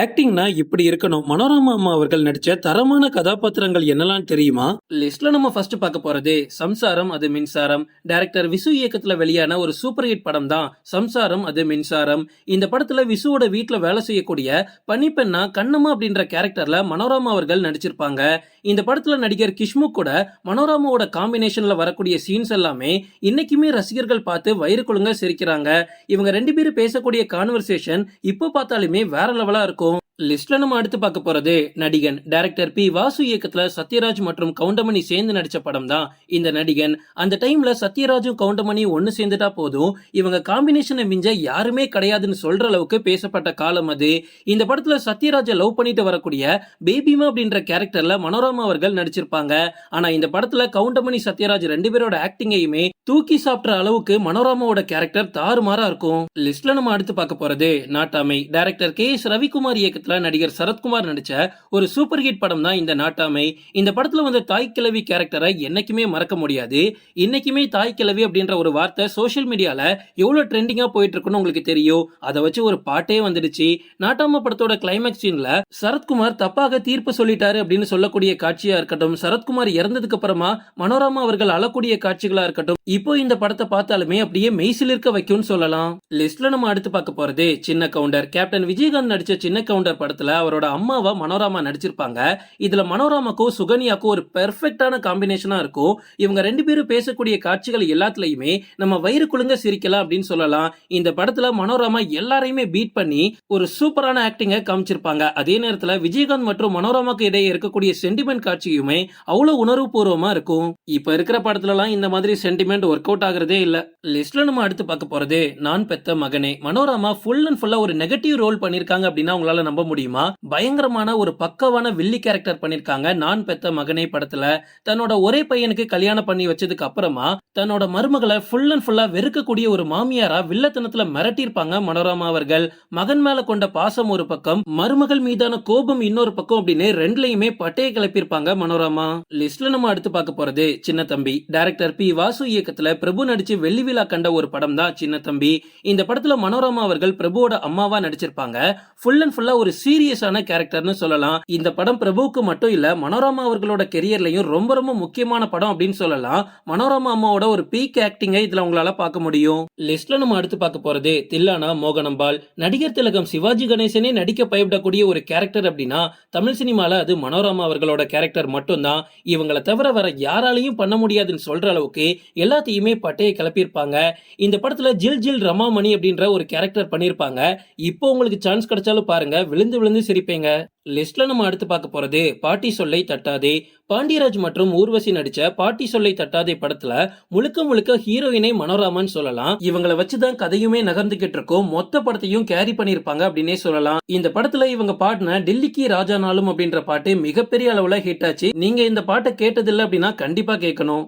ஆக்டிங்னா இப்படி இருக்கணும். மனோரமா அம்மா அவர்கள் நடிச்ச தரமான கதாபாத்திரங்கள் என்னெல்லாம் தெரியுமா? லிஸ்ட்ல நம்ம ஃபர்ஸ்ட் பார்க்க போறது சம்சாரம் அது மின்சாரம். டைரக்டர் விசு இயக்கத்துல வெளியான ஒரு சூப்பர் ஹிட் படம் தான் சம்சாரம் அது மின்சாரம். இந்த படத்துல விசுவோட வீட்டுல வேலை செய்யக்கூடிய பனிப்பெண்ணா கண்ணம்மா அப்படின்ற கேரக்டர்ல மனோரமா அவர்கள் நடிச்சிருப்பாங்க. இந்த படத்துல நடிகர் கிஷ்மு கூட மனோரமாவோட காம்பினேஷன்ல வரக்கூடிய சீன்ஸ் எல்லாமே இன்னைக்குமே ரசிகர்கள் பார்த்து வயிறு குழுங்க சிரிக்கிறாங்க. இவங்க ரெண்டு பேரும் பேசக்கூடிய கான்வர்சேஷன் இப்போ பார்த்தாலுமே வேற லெவலா இருக்கும். லிஸ்ட்ல நம்ம அடுத்து பார்க்க போறது நடிகன். டைரக்டர் பி வாசு இயக்கத்துல சத்யராஜ் மற்றும் கவுண்டமணி சேர்ந்து நடிச்ச படம் தான் இந்த நடிகன். அந்த டைம்ல சத்யராஜும் கவுண்டமணி ஒன்னு சேர்ந்துட்டா போதும். இவங்க காம்பினேஷனை மிஞ்ச யாருமே கிடையாதுன்னு சொல்ற அளவுக்கு பேசப்பட்ட காலம் அது. இந்த படத்துல சத்யராஜை லவ் பண்ணிட்டு வரக்கூடிய பேபிமா அப்படின்ற கேரக்டர்ல மனோரமா அவர்கள் நடிச்சிருப்பாங்க. ஆனா இந்த படத்துல கவுண்டமணி சத்யராஜ் ரெண்டு பேரோட ஆக்டிங்கையுமே தூக்கி சாப்பிட்ற அளவுக்கு மனோரமாவோட கேரக்டர் தாறுமாறா இருக்கும். லிஸ்ட்ல நம்ம அடுத்து பார்க்க போறது Nattamai. Director K S Ravikumar இயக்கத்துல நடிகர் சரத்குமார் நடிச்ச ஒரு சூப்பர் ஹிட் படம் தான் இந்த நாட்டாமை. இந்த படத்துல வந்த தாய் கிழவி கேரக்டரை என்னைக்குமே மறக்க முடியாது. இன்னைக்குமே தாய் கிழவி அப்படின்ற ஒரு வார்த்தை சோஷியல் மீடியால எவ்வளவு ட்ரெண்டிங்கா போயிட்டு இருக்குன்னு உங்களுக்கு தெரியும். அதை வச்சு ஒரு பாட்டே வந்துடுச்சு. நாட்டாம படத்தோட கிளைமேக்ஸ் சீன்ல சரத்குமார் தப்பாக தீர்ப்பு சொல்லிட்டாரு அப்படின்னு சொல்லக்கூடிய காட்சியா இருக்கட்டும் சரத்குமார் இறந்ததுக்கு அப்புறமா மனோரமா அவர்கள் அழக்கூடிய காட்சிகளா இருக்கட்டும் இப்போ இந்த படத்தை பார்த்தாலுமே அப்படியே மெய்சில் இருக்க வைக்கும்னு சொல்லலாம். லிஸ்ட்ல நம்ம அடுத்து பார்க்க போறது சின்ன கவுண்டர். கேப்டன் விஜயகாந்த் நடிச்ச சின்ன கவுண்டர் படத்துல அவரோட அம்மாவா மனோரமா நடிச்சிருப்பாங்க. இதுல மனோரமாக்கும் சுகன்யாக்கும் ஒரு பெர்ஃபெக்டான காம்பினேஷனா இருக்கும். இவங்க ரெண்டு பேரும் பேசக்கூடிய காட்சிகள் எல்லாத்துலயுமே நம்ம வயிறு குழுங்க சிரிக்கலாம் அப்படின்னு சொல்லலாம். இந்த படத்துல மனோரமா எல்லாரையுமே பீட் பண்ணி ஒரு சூப்பரான ஆக்டிங்க காமிச்சிருப்பாங்க. அதே நேரத்துல விஜயகாந்த் மற்றும் மனோரமாக்கு இடையே இருக்கக்கூடிய சென்டிமெண்ட் காட்சியுமே அவ்வளவு உணர்வு பூர்வமா இருக்கும். இப்ப இருக்கிற படத்துல எல்லாம் இந்த மாதிரி சென்டிமெண்ட் ஒர்க் அவுட் ஆகுறதே இல்ல. லிஸ்ட்ல நம்ம அடுத்து பார்க்க போறது நான் பெத்த மகனே. மனோரமா ஃபுல் அண்ட் ஃபுல்லா ஒரு நெகட்டிவ் ரோல் பண்ணிருக்காங்க அப்படின்னா உங்களால நம்ப முடியுமா? பயங்கரமான ஒரு பக்கவான வில்லி கேரக்டர் பண்ணிருக்காங்க. நான் பெத்த மகனே படத்துல. தன்னோட ஒரே பையனுக்கு கல்யாணம் பண்ணி வச்சதுக்கு அப்புறமா தன்னோட மருமகளை ஃபுல் அண்ட் ஃபுல்லா வெறுக்கக்கூடிய ஒரு மாமியாரா வில்லத்தனத்துல மிரட்டியிருப்பாங்க மனோரமா அவர்கள். மகன் மேல கொண்ட பாசம் ஒரு பக்கம் மருமகள் மீதான கோபம் இன்னொரு பக்கம் அப்படின்னு ரெண்டுலயுமே பட்டையை கிளப்பியிருப்பாங்க மனோரமா. லிஸ்ட்ல நம்ம அடுத்து பார்க்க போறது சின்ன தம்பி. டைரக்டர் பி வாசு இயக்கத்துல பிரபு நடிச்சு வெள்ளி விழா கண்ட ஒரு படம் தான் சின்ன தம்பி. இந்த படத்துல மனோரமா அவர்கள் பிரபுவோட அம்மாவா நடிச்சிருப்பாங்க. ஃபுல் அண்ட் ஃபுல்லா ஒரு சீரியஸான கேரக்டர்னு சொல்லலாம். இந்த படம் பிரபுவுக்கு மட்டும் இல்ல மனோரமா அவர்களோட கெரியர்லயும் ரொம்ப ரொம்ப முக்கியமான படம் அப்படின்னு சொல்லலாம். மனோரமா அம்மாவோட ஒரு பீக் ஆக்டிங்கை இதுல உங்களால பார்க்க முடியும். லிஸ்ட்ல நம்ம அடுத்து பார்க்க போறது தில்லானா மோகனம்பால் நடிகர் திலகம் சிவாஜி கணேசனே நடிக்க பயப்படக்கூடிய ஒரு கேரக்டர் அப்படின்னா தமிழ் சினிமால அது மனோரமா அவர்களோட கேரக்டர் மட்டும்தான். இவங்களை தவிர வர யாராலையும் பண்ண முடியாதுன்னு சொல்ற அளவுக்கு எல்லாத்தையுமே பட்டையை கிளப்பியிருப்பாங்க. இந்த படத்துல ஜில் ஜில் ரமாமணி அப்படின்ற ஒரு கேரக்டர் பண்ணியிருப்பாங்க. இப்போ உங்களுக்கு சான்ஸ் கிடைச்சாலும் பாருங்க விழுந்து விழுந்து சிரிப்பீங்க. லிஸ்ட்ல நம்ம அடுத்து பார்க்க போறது பாட்டி சொல்லை தட்டாதே. பாண்டியராஜ் மற்றும் ஊர்வசி நடிச்ச பாட்டி சொல்லை தட்டாதே படத்துல முழுக்க முழுக்க ஹீரோயினை மனோராமன் சொல்லலாம். இவங்களை வச்சுதான் கதையுமே நகர்ந்துகிட்டு இருக்கும். மொத்த படத்தையும் கேரி பண்ணிருப்பாங்க அப்படின்னே சொல்லலாம். இந்த படத்துல இவங்க பாடின டெல்லிக்கு ராஜா நாளும் அப்படின்ற பாட்டு மிகப்பெரிய அளவுல ஹிட் ஆச்சு. நீங்க இந்த பாட்டை கேட்டதில்லை அப்படின்னா கண்டிப்பா கேட்கணும்.